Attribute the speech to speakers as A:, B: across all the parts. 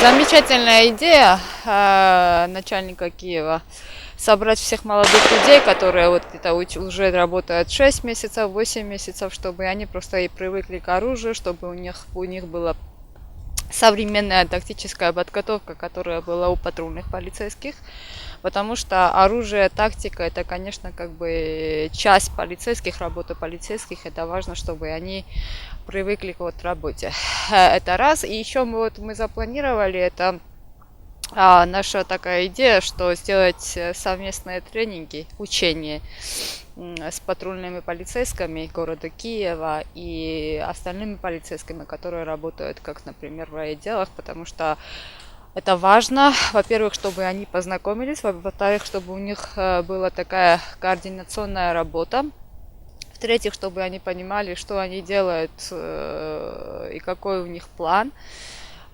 A: Замечательная идея э, начальника Киева собрать всех молодых людей, которые вот это уже работают 6 месяцев, 8 месяцев, чтобы они просто и привыкли к оружию, чтобы у них, у них была современная тактическая подготовка, которая была у патрульных полицейских. Потому что оружие, тактика, это, конечно, как бы часть полицейских, работы полицейских. Это важно, чтобы они привыкли к вот работе. Э, Это раз. И еще мы вот мы запланировали это а, наша такая идея, что сделать э, совместные тренинги, учения с патрульными полицейскими города Киева и остальными полицейскими, которые работают, как, например, в райотделах, потому что это важно, во-первых, чтобы они познакомились, во- во-вторых, чтобы у них э, была такая координационная работа, в-третьих, чтобы они понимали, что они делают э, и какой у них план.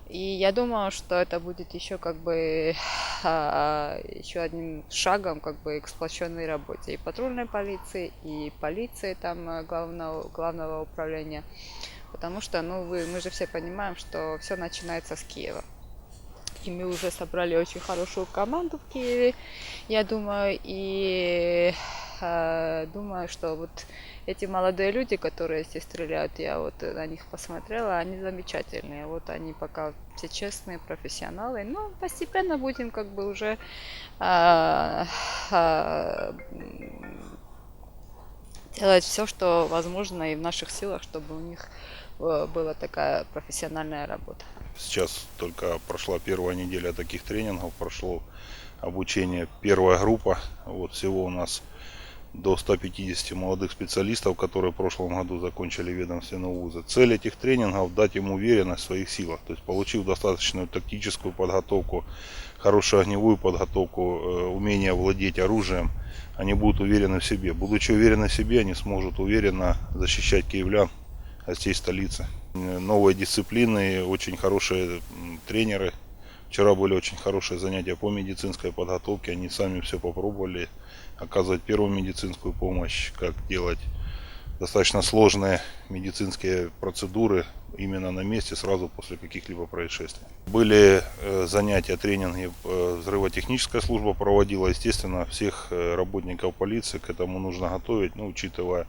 A: И я думаю, что это будет еще как бы а, еще одним шагом как бы к сплоченной работе и патрульной полиции, и полиции там э, главного, главного управления. Потому что, ну, вы, мы же все понимаем, что все начинается с Киева. И мы уже собрали очень хорошую команду в Киеве, я думаю, и думаю, что вот эти молодые люди, которые здесь стреляют, я вот на них посмотрела, они замечательные. Вот они пока все честные, профессионалы. Но постепенно будем как бы уже а, м, делать все, что возможно и в наших силах, чтобы у них э, была такая профессиональная работа.
B: Сейчас только прошла первая неделя таких тренингов, прошло обучение первая группа. Вот всего у нас до 150 молодых специалистов, которые в прошлом году закончили ведомственные вузы. Цель этих тренингов дать им уверенность в своих силах. То есть получив достаточную тактическую подготовку, хорошую огневую подготовку, э, умение владеть оружием, они будут уверены в себе. Будучи уверены в себе, они смогут уверенно защищать киевлян, гостей столицы. Э, Новые дисциплины, очень хорошие тренеры. Вчера были очень хорошие занятия по медицинской подготовке. Они сами все попробовали оказывать первую медицинскую помощь, как делать достаточно сложные медицинские процедуры именно на месте сразу после каких-либо происшествий. Были э, занятия, тренинги, э, взрывотехническая служба проводила. Естественно, всех э, работников полиции к этому нужно готовить, ну, учитывая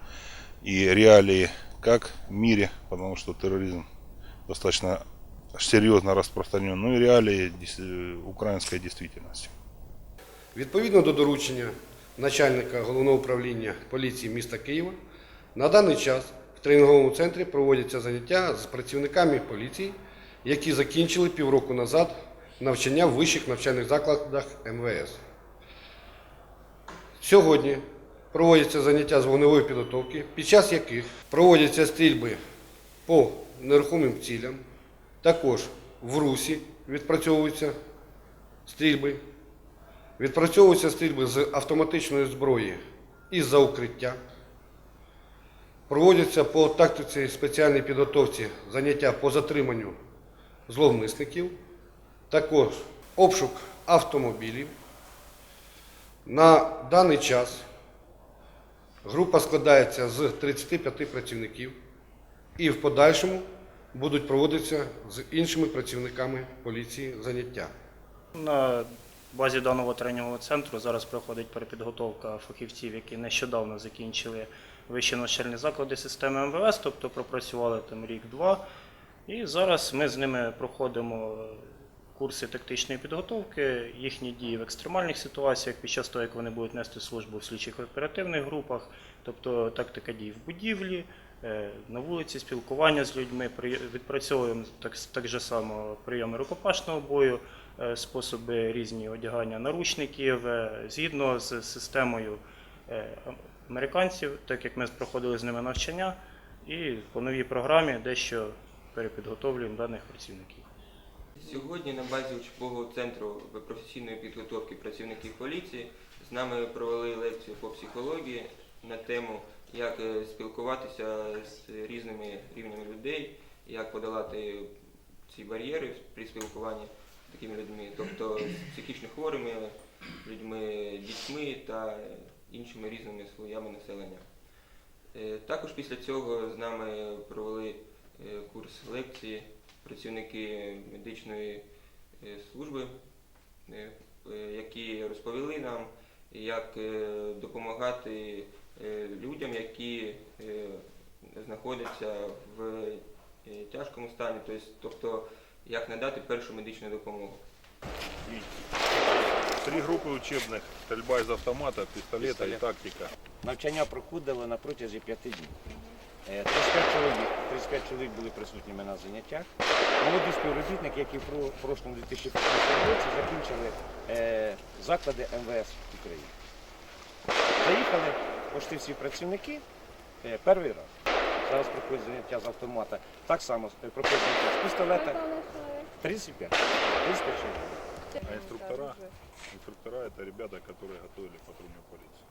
B: и реалии как в мире, потому что терроризм достаточно серьезно распространен, ну и реалии украинской действительности.
C: Відповідно до доручення начальника головного управління поліції міста Києва, на даний час в тренінговому центрі проводяться заняття з працівниками поліції, які закінчили півроку назад навчання в вищих навчальних закладах МВС. Сьогодні проводяться заняття з вогневої підготовки, під час яких проводяться стрільби по нерухомим цілям, також в русі відпрацьовуються стрільби, Відпрацьовуються стрільби з автоматичної зброї із-за укриття. Проводяться по тактиці спеціальній підготовці заняття по затриманню зловмисників, також обшук автомобілів. На даний час група складається з 35 працівників і в подальшому будуть проводитися з іншими працівниками поліції заняття.
D: На базі даного тренінгового центру зараз проходить перепідготовка фахівців, які нещодавно закінчили вищі навчальні заклади системи МВС, тобто пропрацювали там рік-два. І зараз ми з ними проходимо курси тактичної підготовки, їхні дії в екстремальних ситуаціях під час того, як вони будуть нести службу в слідчих оперативних групах, тобто тактика дій в будівлі, е, на вулиці, спілкування з людьми, відпрацьовуємо так, так же само прийоми рукопашного бою, способи різні одягання наручників е, згідно з системою е, американців, так як ми проходили з ними навчання, і по новій програмі дещо перепідготовлюємо даних працівників.
E: Сьогодні на базі учбового центру професійної підготовки працівників поліції з нами провели лекцію по психології на тему, як е, спілкуватися з різними рівнями людей, як подолати ці бар'єри при спілкуванні такими людьми, тобто психічно хворими людьми, дітьми та іншими різними слоями населення. Е, Також після цього з нами провели е, курс лекції працівники медичної е, служби, які розповіли нам, як допомагати людям, які знаходяться в тяжкому стані, тобто, тобто як надати першу медичну допомогу.
B: Три группы учебных, стрельба из автомата, пистолета и
F: Пистолет.
B: тактика.
F: Навчання проходило на протязі п'яти днів. Е, 35 чоловік, 35 чоловік були присутніми на заняттях. Молоді співробітники, які в про- прошлому 2015 році закінчили е, заклади МВС України. Заїхали почти всі працівники е, перший раз. Зараз проходять заняття з автомата. Так само е, проходять заняття з пістолета. 35. 35 чоловік.
B: А инструктора? Инструктора это ребята, которые готовили патрульную полицию.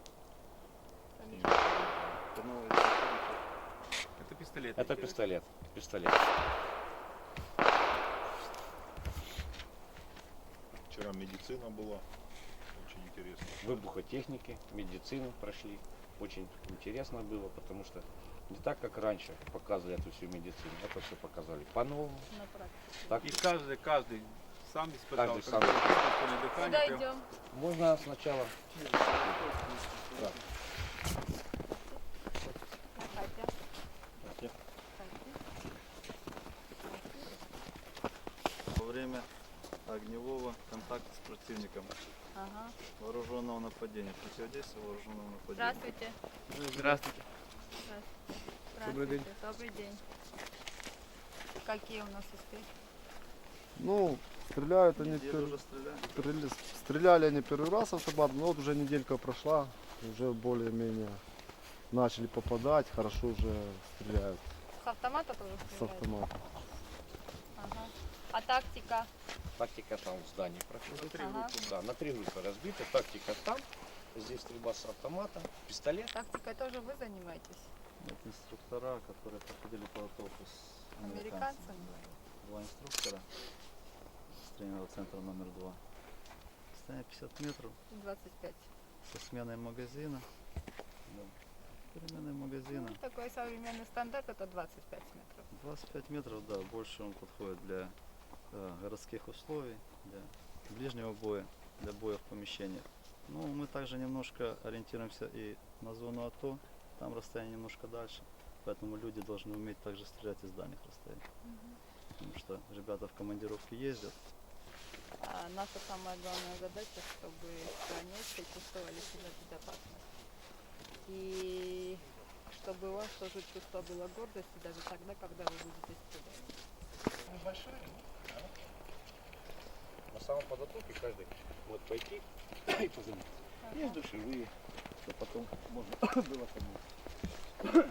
G: Это пистолет.
F: Это пистолет. Пистолет.
B: Вчера медицина была, очень интересно.
F: выбухотехники, медицину прошли. Очень интересно было, потому что не так, как раньше показывали эту всю медицину. Это все показали по-новому. Так
G: И каждый, каждый сам испытал.
F: Каждый
G: как
F: сам.
G: дыхание.
H: Куда
G: прям.
H: идем?
F: можно сначала
H: Катя.
I: во время огневого контакта с противником
H: Ага.
I: вооруженного нападения, противодействия вооруженного нападения.
H: Здравствуйте.
G: Здравствуйте.
H: Добрый день. Добрый день. Какие у нас успехи?
J: Ну, стреляют они,
I: Неделю
J: пер-
I: уже стреляем.
J: стреля- стреляли они первый раз автомат, но вот уже неделька прошла, уже более-менее начали попадать, хорошо уже стреляют
H: С автомата тоже
J: с
H: стреляют?
J: автомата.
H: Ага. А тактика?
F: тактика там в здании проходит.
H: Ага.
F: Да, на три группы разбиты. Тактика там. Здесь стрельба с автомата, пистолет.
H: Тактикой тоже вы занимаетесь?
I: Это инструктора, которые проходили подготовку с
H: Американцами?
I: Два инструктора с тренингового центра номер два. Расстояние 50 метров
H: 25.
I: со сменой магазина. Переменой магазина.
H: Ну, такой современный стандарт это 25 метров.
I: 25 метров, да, больше он подходит для э, городских условий, для ближнего боя, для боя в помещениях. Ну, мы также немножко ориентируемся и на зону АТО, там расстояние немножко дальше, поэтому люди должны уметь также стрелять из дальних расстояний. Потому что ребята в командировке ездят,
H: А наша самая главная задача, чтобы стране чувствовали себя безопасно. И чтобы у вас тоже чувство было гордости даже тогда, когда вы будете стрелять.
F: Небольшая. На самом подготовке каждый может пойти и позаниматься. Есть душевые, что потом можно было поднять.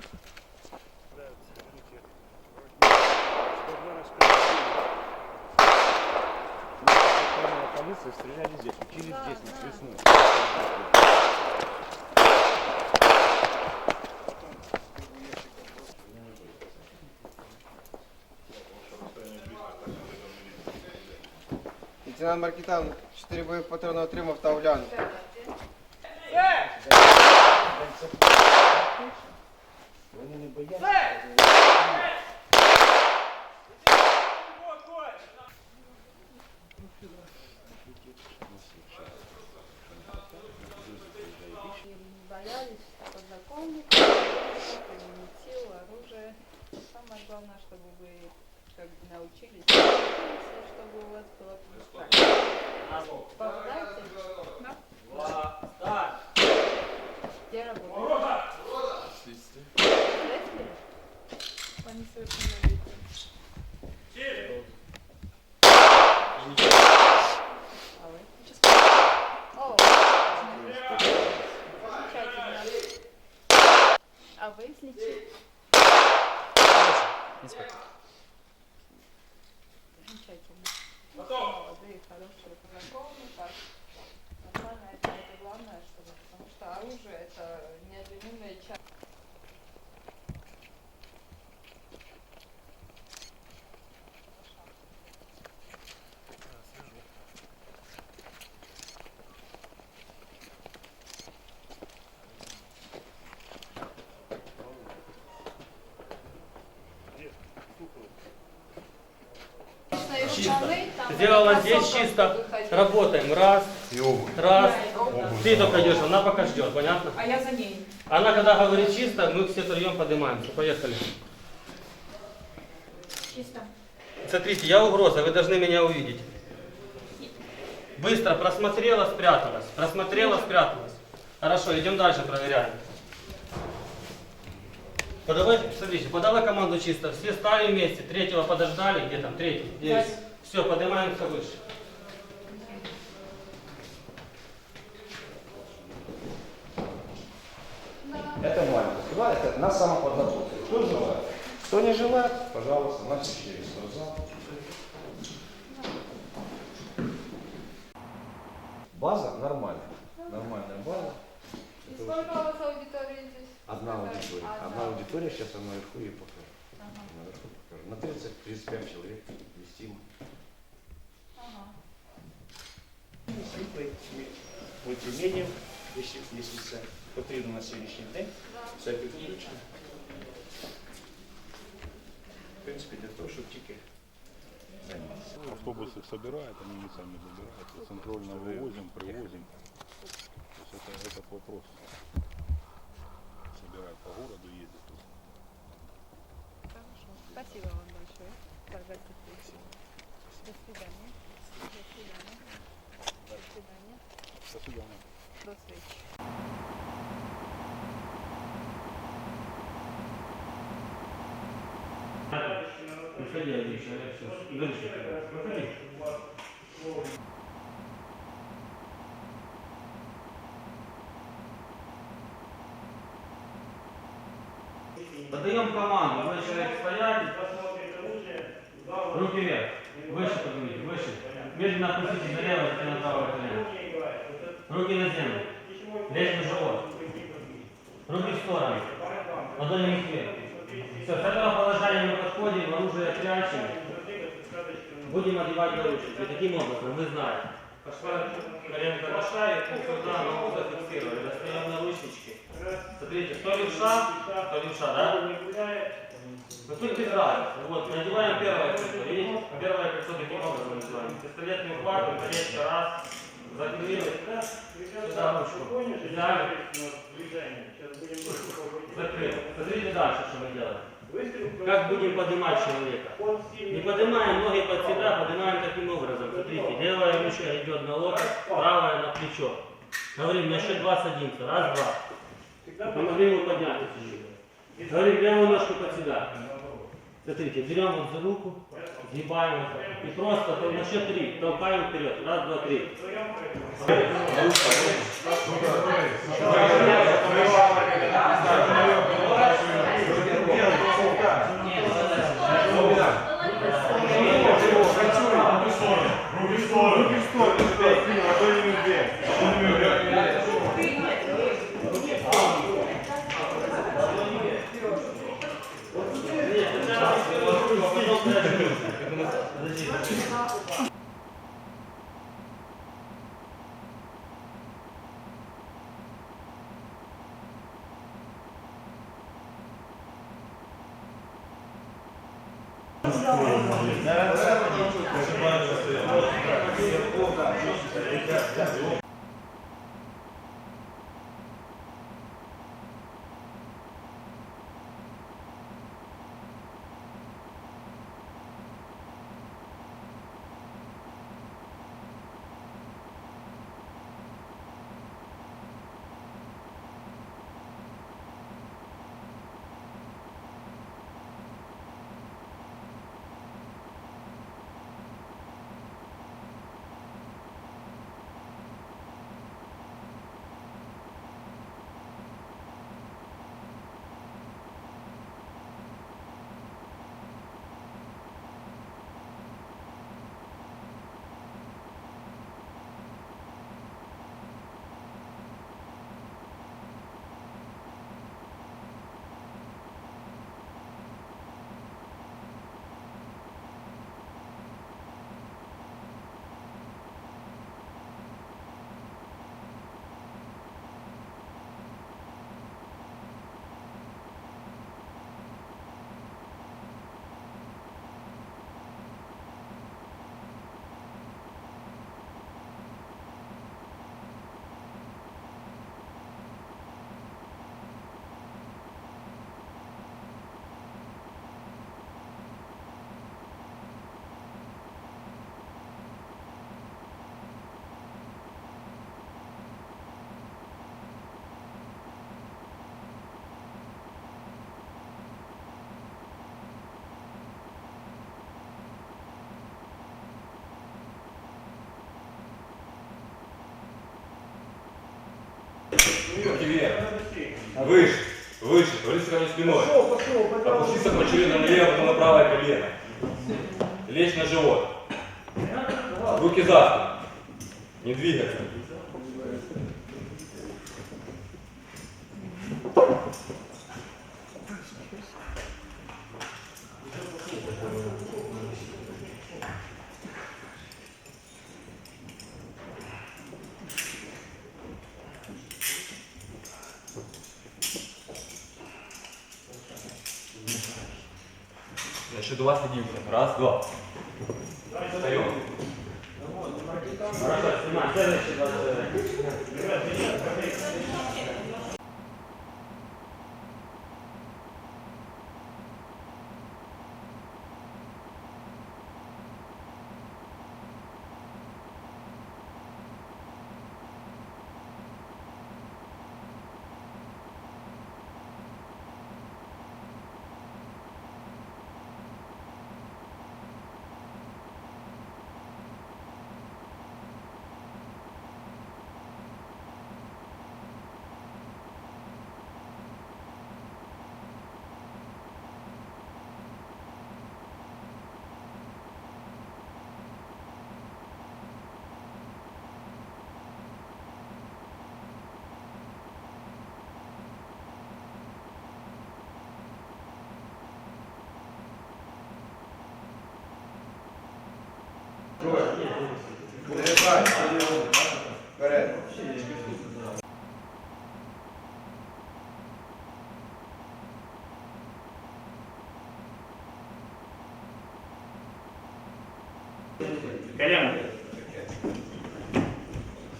F: Полиция стреляли здесь, учились
H: Да,
F: здесь,
H: да.
F: Крестной.
K: Лейтенант Маркітан 4 бойових патрони отримав та оглянув.
F: Вони не бояться.
H: Не боялись познакомиться, применить силу, оружие. Самое главное, чтобы вы как бы научились, чтобы у вас было? Да. Где работаете? Следствие. По несовершеннолетию. А вы? О, замечательно. А вы слечили? Замечательно. Молодые, хорошие, познакомы, так.
L: Сделала здесь чисто. Работаем. Раз, раз. Ты только идешь, она пока ждет, понятно?
A: А я за ней.
L: Она когда говорит чисто, мы все троем поднимаемся. Поехали.
A: Чисто.
L: Смотрите, я угроза, вы должны меня увидеть. Быстро просмотрела, спряталась. Просмотрела, спряталась. Хорошо, идем дальше, проверяем. Подавай, смотрите, подала команду чисто. Все стали вместе. Третьего подождали. Где там третий? Здесь. Все, поднимаемся выше.
F: Это маленький. Два это на самоподготовке. Кто желает? Кто не желает, пожалуйста, значит через зал. База нормальная. Нормальная база.
A: И сколько у вас аудитории здесь?
F: Одна аудитория.
A: Одна.
F: Одна аудитория, сейчас я наверху ей покажу. Наверху покажу. На 30-35 человек вместимо.
A: Ага
F: Мультимедіа, якщо, якщо це потрібно на сьогоднішній день, це підключено. В принципі, для того, щоб тільки займатися.
B: Автобус их собирает, они не сами добираются. Центрально вывозим, привозим. То есть это, этот вопрос. Собирают по городу, ездят. тут.
A: Хорошо. Спасибо вам большое. Тогда теперь. До свидания. До свидания. До свидания.
B: До
A: встречи.
L: Выходи один человек, все. Дальше. Выходи. Подаем команду. Два человека стоять. Руки вверх. Выше поднимите, выше. Медленно опустите налево, затем на правое колено. Руки на землю. Лечь на живот. Руки в сторону. Ладонями вверх. Все, с этого положения мы подходим, оружие прячем. Будем одевать наручники. Таким образом, вы знаете. Пошла коленка большая, и сюда ногу зафиксировали. Достаем наручнички. Смотрите, кто левша, кто левша, да? Ну тут без разницы. Вот, надеваем первое кольцо. Видите? Первое кольцо таким образом надеваем. Пистолетный ухват, колечко раз, закрыли. Сюда ручку. Взяли. Закрыли. Смотрите дальше, что мы делаем. Как будем поднимать человека? Не поднимаем ноги под себя, поднимаем таким образом. Смотрите, левая ручка идет на локоть, правая на плечо. Говорим, на счет два садимся. Раз, два. Помогли ему подняться чуть-чуть. Говорим, левую ножку под себя. Смотрите, берем вот за руку, сгибаем вот так. и просто на счет три толкаем вперед. Раз, два, три. Давай, давай. Да. Выше. Выше. Ко мне спиной. Опуститься по члену налево, потом на правое колено. Лечь на живот. Руки за спину. Не двигаться. Я считаю, два садимся. Раз, два. Встаем. Хорошо, снимай. Следующий
K: Вперед.
D: Колено.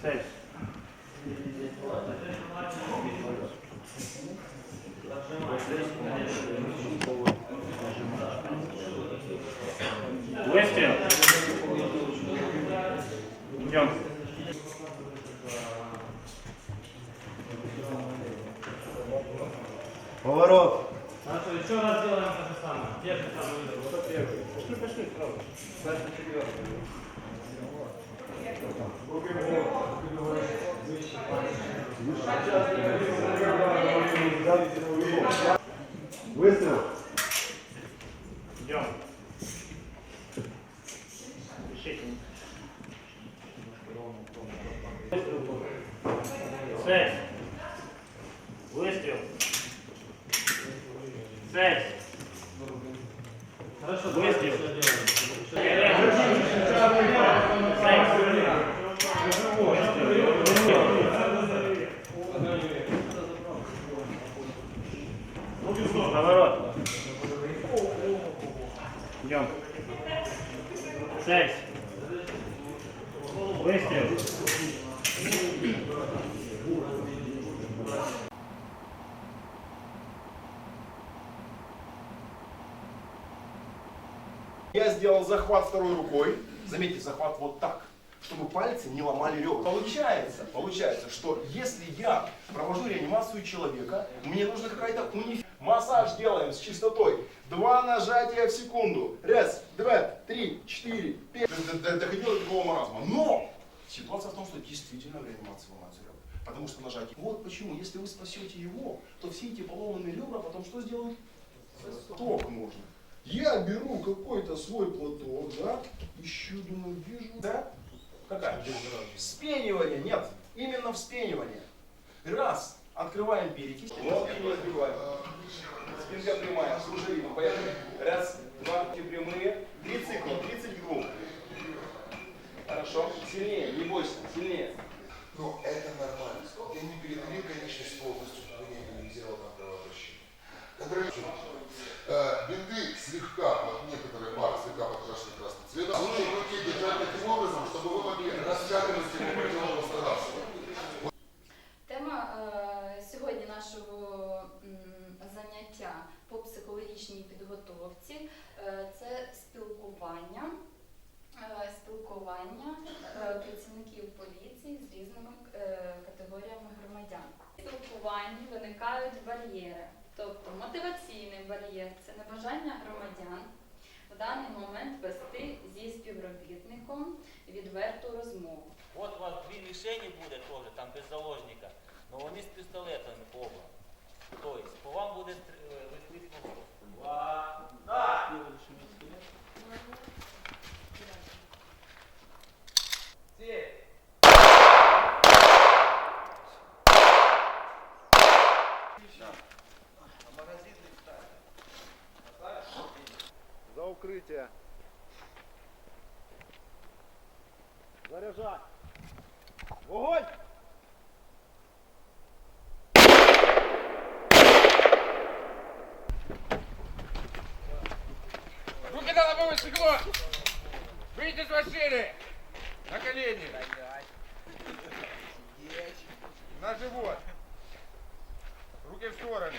D: Сядь. Выстрел. Идем.
J: Поворот.
L: Хорошо, еще раз делаем то же самое. Те же самые. Кто первый?
D: Пошли, пошли, сразу.
J: Выстрел.
D: Идем. Решите. Шесть. Выстрел. Шесть.
L: Хорошо,
D: Выстрел. Поворот. Идем. Шесть. Выстрел.
M: Я сделал захват второй рукой. Заметьте, захват вот так, чтобы пальцы не ломали ребра. Получается, получается, что если я провожу реанимацию человека, мне нужна какая-то униф... Массаж делаем с чистотой. Два нажатия в секунду. Раз, два, три, четыре, пять. Доходило до такого маразма. Но ситуация в том, что действительно в реанимации ломаются ребра. Потому что нажатие. Вот почему, если вы спасете его, то все эти поломанные ребра потом что сделают? Ток можно. Я беру какой-то свой платок, да, ищу, думаю, вижу, да? Какая? Вспенивание, нет, именно вспенивание. Раз, открываем перекись, вот и не открываем. Спинка прямая, с поехали. Раз, два, три прямые, три цикла, 30 к двум. Хорошо, сильнее, не бойся, сильнее.
N: Ну, это нормально. Я не передаю конечность полностью, но я не сделал бинты слегка, вот некоторые пары слегка покрашены красным цветом. Лучше в руке держать таким образом, чтобы вы могли раскатывать его противного стараться.
O: Тема е, сьогодні нашого м, заняття по психологічній підготовці е, це спілкування, е, спілкування е, працівників поліції з різними е, категоріями громадян. В спілкуванні виникають бар'єри, тобто мотиваційний бар'єр це небажання громадян в даний момент вести зі співробітником відверту розмову.
L: От у вас дві мішені буде теж, там без заложника.
P: але вони з пістолетами оба. Тобто, по вам буде е,
J: укрытие. Заряжать. Огонь!
K: Руки на лобовое стекло! Выйдите из машины! На колени! На живот! Руки в стороны!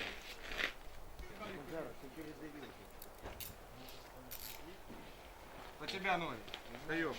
K: На тебя ноги! Встаем!